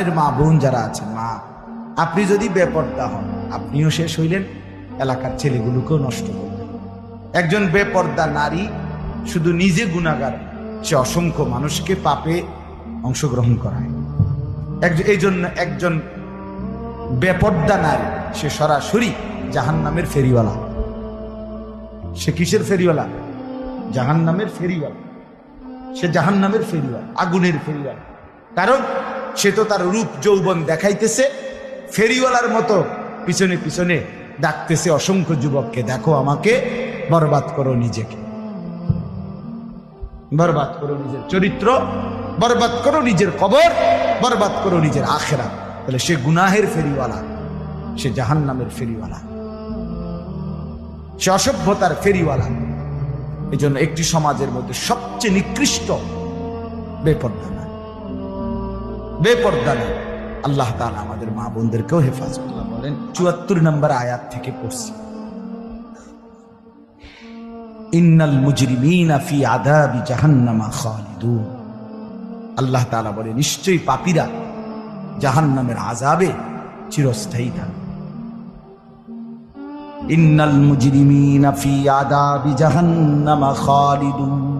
পর্দাশালের মা বোন যারা আছেন মা, আপনি যদি বেপর্দা হন, আপনিও শেষ হইলেন, এলাকার ছেলেগুলোকেও নষ্ট করলেন একজন বেপর্দা নারী শুধু নিজে গুণাগার সে অসংখ্য মানুষকে পাপে অংশগ্রহণ করায়। একজন এই জন্য একজন বেপর্দা নারী, সে সরাসরি জাহান নামের ফেরিওয়ালা। সে কিসের ফেরিওয়ালা? জাহান নামের ফেরিওয়ালা। সে জাহান নামের ফেরিওয়ালা, আগুনের ফেরিওয়ালা। কারণ সে তো তার রূপ যৌবন দেখাইতেছে। ফেরিওয়ালার মতো পিছনে পিছনে ডাকতেছে অসংখ্য যুবককে, দেখো আমাকে, বরবাদ করো নিজেকে। বরবাদ করো নিজের চরিত্র, বরবাদ করো নিজের কবর, বরবাদ করো নিজের আখেরা তাহলে সে গুনাহের ফেরিওয়ালা, সে জাহান নামের ফেরিওয়ালা। সে অসভ্যতার ফেরিওয়ালা। এই জন্য একটি সমাজের মধ্যে সবচেয়ে নিকৃষ্ট বেপর্দা না আল্লাহ তাআলা আমাদের মা বোনদেরকেও হেফাজত বলেন, চুয়াত্তর নম্বর আয়াত থেকে পড়ছি। ইন্নাল আদাবি জাহান্নামা খালিদুন। আল্লাহ তাআলা বলে নিশ্চয়ই পাপীরা জাহান্নামের আযাবে চিরস্থায়ী থাকবে। ইন্নাল মুজরিমিনা ফি আদাবি জাহান্নামা খালিদুন।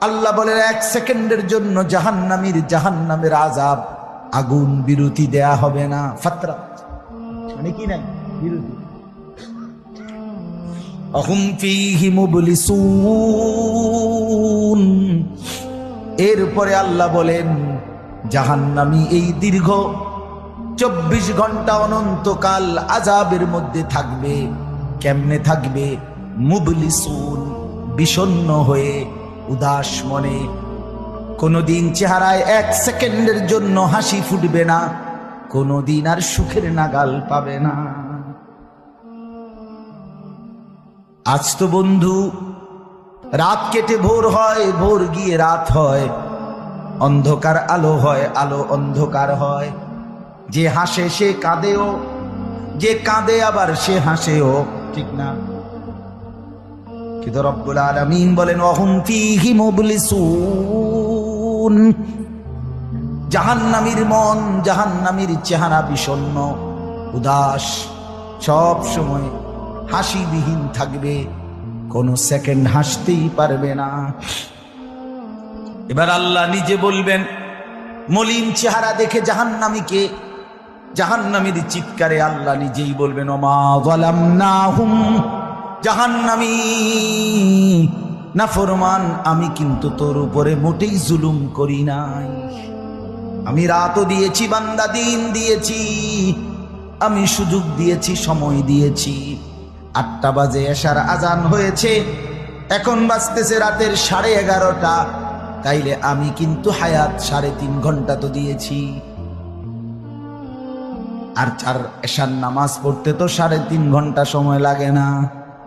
আল্লাহ বলে এক সেকেন্ডের জন্য জাহান্নামীর জাহান্নামের আজাব আগুন বিরতি দেয়া হবে না। ফাত্রা। মানে কি নাই? বিরতি। অহুম ফীহি মুবলিসুন। এরপরে আল্লাহ বলেন, জাহান্নামী এই দীর্ঘ চব্বিশ ঘণ্টা অনন্তকাল আজাবের মধ্যে থাকবে। কেমনে থাকবে? মুবলিসুন, বিষণ্ণ হয়ে উদাস মনে, কোনোদিন চেহারায় এক সেকেন্ডের জন্য হাসি ফুটবে না, কোনোদিন আর সুখের নাগাল পাবে না। আজ তো বন্ধু, রাত কেটে ভোর হয়, ভোর গিয়ে রাত হয়, অন্ধকার আলো হয়, আলো অন্ধকার হয়। যে হাসে সে কাঁদেও, যে কাঁদে আবার সে হাসেও, ঠিক না? কিন্তু রব্বুল আলামিন বলেন অহুম ফীহি মুবলিসুন। জাহান্নামীর মন, জাহান্নামীর চেহারা বিষণ্ণ উদাস। সব সময় হাসিবিহীন থাকবে, কোনো সেকেন্ড হাসতেই পারবে না। এবার আল্লাহ নিজে বলবেন, মলিন চেহারা দেখে জাহান্নামীকে, জাহান্নামীর চিৎকারে আল্লাহ নিজেই বলবেন, ওমা যালামনাহুম। জাহান্নামী। না ফরমান, আমি কিন্তু তোর উপরে মোটেই জুলুম করি নাই। আমি রাতও দিয়েছি, বান্দা দিন দিয়েছি। আমি সুযোগ দিয়েছি, সময় দিয়েছি। আটটা বাজে এসার আজান হয়েছে। এখন বাজতেছে রাতের সাড়ে এগারোটা। তাইলে আমি কিন্তু হায়াত সাড়ে তিন ঘণ্টা তো দিয়েছি। আর চার এশার নামাজ পড়তে তো সাড়ে তিন ঘণ্টা সময় লাগে না।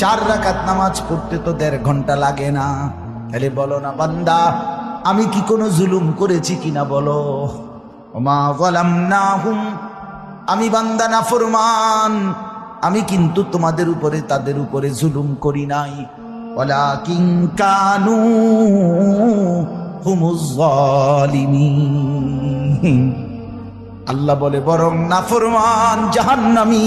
চার রাকাত নামাজ পড়তে তো দেড় ঘণ্টা লাগে না। তাহলে বলো না, বান্দা, আমি কি কোনো জুলুম করেছি কিনা বলো? ওমা গলাম না হুম আমি বান্দা না ফরমান আমি কিন্তু তোমাদের উপরে, তাদের উপরে জুলুম করি নাই। ওয়ালাকিন কানু হুমুজ আল্লাহ বলে, বরং না নাফরমান জাহান্নামি।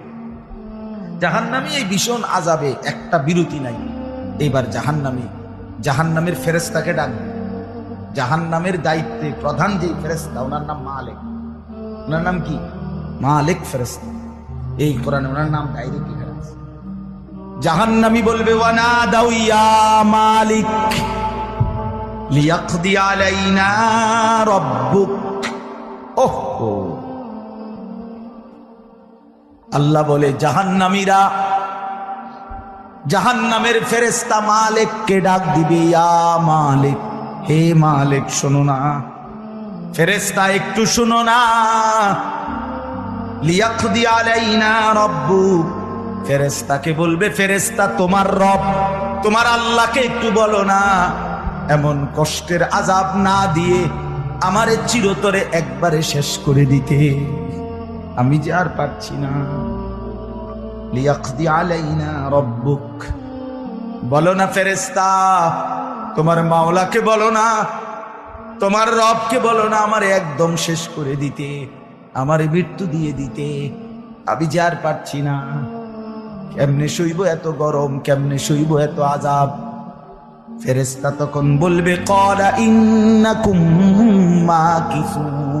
জাহান্নামি এই ভীষণ আজাবে একটা বিরতি নাই। এবার জাহান্নামি, জাহান্নামের ফেরেস্তাকে ডাকবে জাহান্নামের দায়িত্বে প্রধান যে ফেরেস্তা ওনার নাম মালেক। ওনার নাম কি? মালেক ফেরেস্তা এই কোরআনে ওনার নাম ডাইরেক্ট এখানে জাহান্নামি বলবে, ওয়ানা দাউইয়া মালিক, লিয়াকদি আলাইনা রব্বুক। ওহ! আল্লাহ বলে, জাহান্নামীরা, জাহান্নামের ফেরেস্তা মালিককে ডাক দিবে, ইয়া মালিক, হে মালিক, শোনো না। ফেরেস্তা একটু শোনো না। লিয়াখদি আলাইনা রব্বু। ফেরেস্তাকে বলবে ফেরেস্তা তোমার রব, তোমার আল্লাহকে একটু বলো না। এমন কষ্টের আজাব না দিয়ে আমারে চিরতরে একবারে শেষ করে দিতে। আমি যে আর পারছি না। রব্বুক। বলো না ফেরেস্তা তোমার মাওলাকে বলো না, তোমার রবকে বলো না, আমার একদম শেষ করে দিতে, আমার মৃত্যু দিয়ে দিতে। আমি যে আর পারছি না। কেমনে সইব এত গরম, কেমনে সইব এত আজাব ফেরেস্তা তখন বলবে, কলা ইন্নাকুম মাকিফুন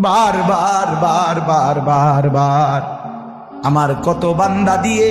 বার বার বার বার বার বার আমার কত বান্দা দিয়ে